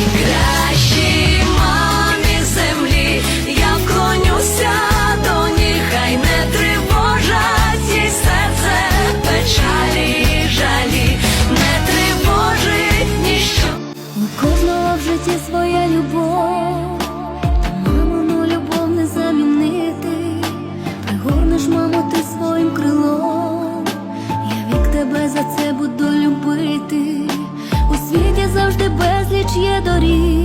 Найкращій хоч є доріг.